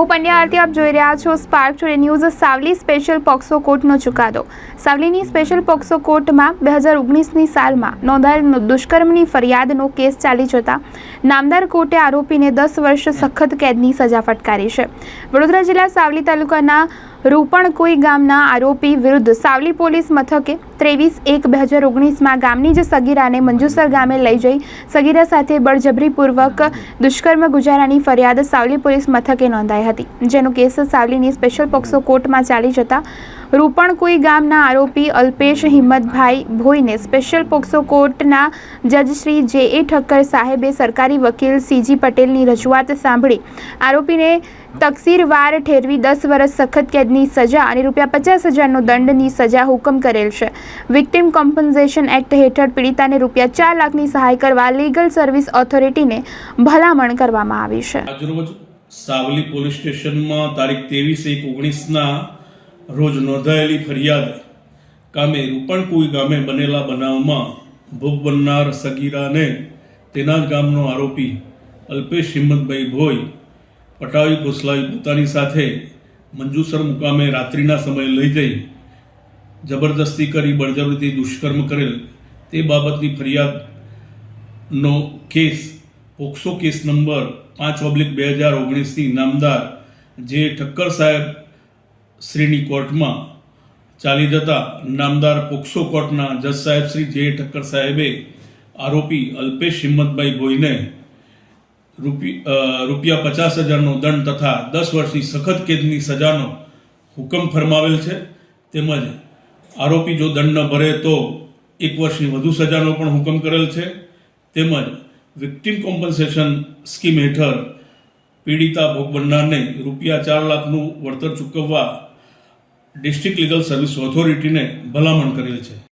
હું પંડ્યા આરતી આપ જોઈ રહ્યા છો. Spark Today News Savli special POCSO કોર્ટનો ચુકાદો. સાવલીની સ્પેશિયલ પોક્સો કોર્ટમાં બે હજાર ઓગણીસની સાલમાં નોંધાયેલ દુષ્કર્મની ફરિયાદનો કેસ ચાલી જતા નામદાર કોર્ટે આરોપીને દસ વર્ષ સખત કેદની સજા ફટકારી છે. વડોદરા જિલ્લા સાવલી તાલુકાના રૂપણકોઈ ગામના આરોપી વિરુદ્ધ સાવલી પોલીસ મથકે ત્રેવીસ એક બે હજાર ઓગણીસમાં ગામની જ સગીરાને મંજુસર ગામે લઈ જઈ સગીરા સાથે બળજબરીપૂર્વક દુષ્કર્મ ગુજારાની ફરિયાદ સાવલી પોલીસ મથકે નોંધાઈ હતી. જેનો કેસ સાવલીની સ્પેશિયલ પોક્સો કોર્ટમાં ચાલી જતા રૂપણકોઈ ગામના આરોપી અલ્પેશ હિંમતભાઈ ભોઈને સ્પેશિયલ પોક્સો કોર્ટના જજ શ્રી જે એ ઠક્કર સાહેબે સરકારી વકીલ સીજી પટેલની રજૂઆત સાંભળી. આરોપીને તકસીરવાર ઠેરવી દસ વર્ષ સખત કેદની સજા અને રૂપિયા પચાસ હજારનો દંડની સજા હુકમ કરેલ છે. વિક્ટિમ કોમ્પન્સેશન એક્ટ હેઠળ પીડિતાને રૂપિયા ચાર લાખની સહાય કરવા લીગલ સર્વિસ ઓથોરિટીને ભલામણ કરવામાં આવી છે. આજરોજ સાવલી પોલીસ સ્ટેશનમાં તારીખ ત્રેવીસ એક ઓગણીસના રોજ નોંધાયેલી ફરિયાદ. કામે રૂપણકુઈ ગામે બનેલા બનાવમાં ભોગ બનનાર સગીરાને તેના જ ગામનો આરોપી અલ્પેશ હિંમતભાઈ ભોઈ, પટાવી ફોસલાવી પોતાની સાથે મંજુસર મુકામે રાત્રિના સમયે લઈ જઈ જબરદસ્તી કરી બળજબરીથી દુષ્કર્મ કરેલ તે બાબતની ફરિયાદનો કેસ, પોક્સો કેસ નંબર પાંચ ઓબ્લિક બે હજાર ઓગણીસની નામદાર જે ઠક્કર સાહેબ શ્રીની કોર્ટમાં ચાલી જતા નામદાર પોક્સો કોર્ટના જજ સાહેબ શ્રી જે ઠક્કર સાહેબે આરોપી અલ્પેશ હિંમતભાઈ ભોઈને રૂપી રૂપિયા પચાસ હજારનો દંડ તથા દસ વર્ષની સખત કેદની સજાનો હુકમ ફરમાવેલ છે. તેમજ આરોપી જો દંડ ન ભરે તો એક વર્ષની વધુ સજાનો પણ હુકમ કરેલ છે. તેમજ વિક્ટિમ કોમ્પન્સેશન સ્કીમ હેઠળ પીડિતા ભોગ બનનારને રૂપિયા ચાર લાખનું વળતર ચૂકવવા ડિસ્ટ્રિક્ટ લીગલ સર્વિસ ઓથોરિટીને ભલામણ કરેલ છે.